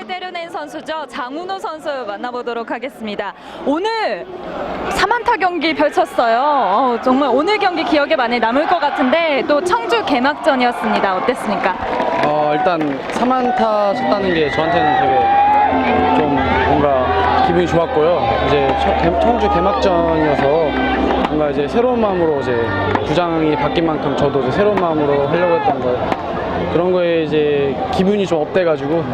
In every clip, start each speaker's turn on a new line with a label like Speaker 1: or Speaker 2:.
Speaker 1: 안타를 때려낸 선수죠. 장훈호 선수 만나보도록 하겠습니다. 오늘 3안타 경기 펼쳤어요. 어, 정말 오늘 경기 기억에 많이 남을 것 같은데 또 청주 개막전이었습니다. 어땠습니까?
Speaker 2: 어, 일단 3안타 쳤다는 게 저한테는 되게 좀 뭔가 기분이 좋았고요. 이제 청주 개막전이어서 뭔가 이제 새로운 마음으로 이제 부장이 바뀐 만큼 저도 이제 새로운 마음으로 하려고 했던 거 그런 거에 이제 기분이 좀 업돼가지고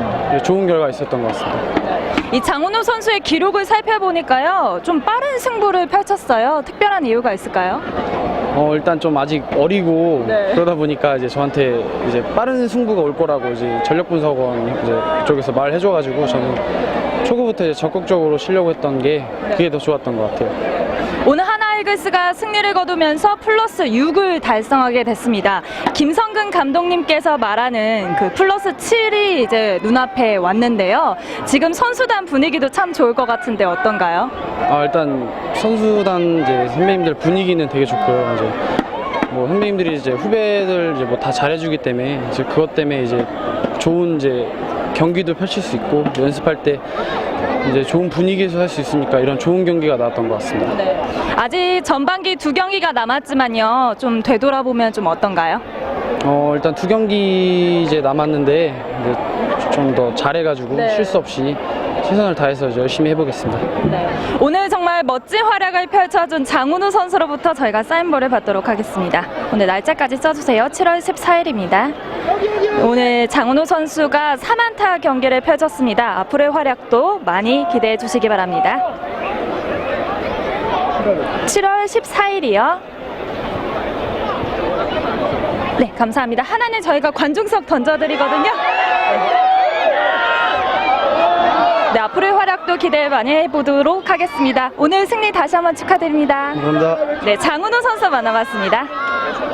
Speaker 2: 좋은 결과 있었던 것 같습니다.
Speaker 1: 이 장훈호 선수의 기록을 살펴보니까요. 좀 빠른 승부를 펼쳤어요. 특별한 이유가 있을까요?
Speaker 2: 어, 일단 좀 아직 어리고
Speaker 1: 네.
Speaker 2: 그러다 보니까 이제 저한테 이제 빠른 승부가 올 거라고 이제 전력 분석원 이제 그쪽에서 말을 해줘가지고 저는 초구부터 이제 적극적으로 치려고 했던 게 그게 더 좋았던 것 같아요.
Speaker 1: 오늘 하나 이글스가 승리를 거두면서 플러스 6을 달성하게 됐습니다. 김성근 감독님께서 말하는 그 플러스 7이 이제 눈앞에 왔는데요. 지금 선수단 분위기도 참 좋을 것 같은데 어떤가요?
Speaker 2: 아 일단 선수단 이제 선배님들 분위기는 되게 좋고요. 이제 뭐 선배님들이 이제 후배들 이제 뭐 다 잘해주기 때문에 이제 그것 때문에 이제 좋은 이제 경기도 펼칠 수 있고 연습할 때 이제 좋은 분위기에서 할 수 있으니까 이런 좋은 경기가 나왔던 것 같습니다.
Speaker 1: 네. 아직 전반기 두 경기가 남았지만요. 좀 되돌아보면 좀 어떤가요?
Speaker 2: 어 일단 두 경기 이제 남았는데 좀 더 잘해가지고
Speaker 1: 네.
Speaker 2: 실수 없이 최선을 다해서 열심히 해보겠습니다.
Speaker 1: 네. 오늘 정말 멋진 활약을 펼쳐준 장훈우 선수로부터 저희가 사인볼을 받도록 하겠습니다. 오늘 날짜까지 써주세요. 7월 14일입니다. 오늘 장훈우 선수가 3안타 경기를 펼쳤습니다. 앞으로의 활약도 많이 기대해 주시기 바랍니다. 7월 14일이요. 네, 감사합니다. 하나는 저희가 관중석 던져드리거든요. 네, 앞으로의 활약도 기대 많이 해보도록 하겠습니다. 오늘 승리 다시 한번 축하드립니다.
Speaker 2: 감사합니다.
Speaker 1: 네, 장훈호 선수 만나봤습니다.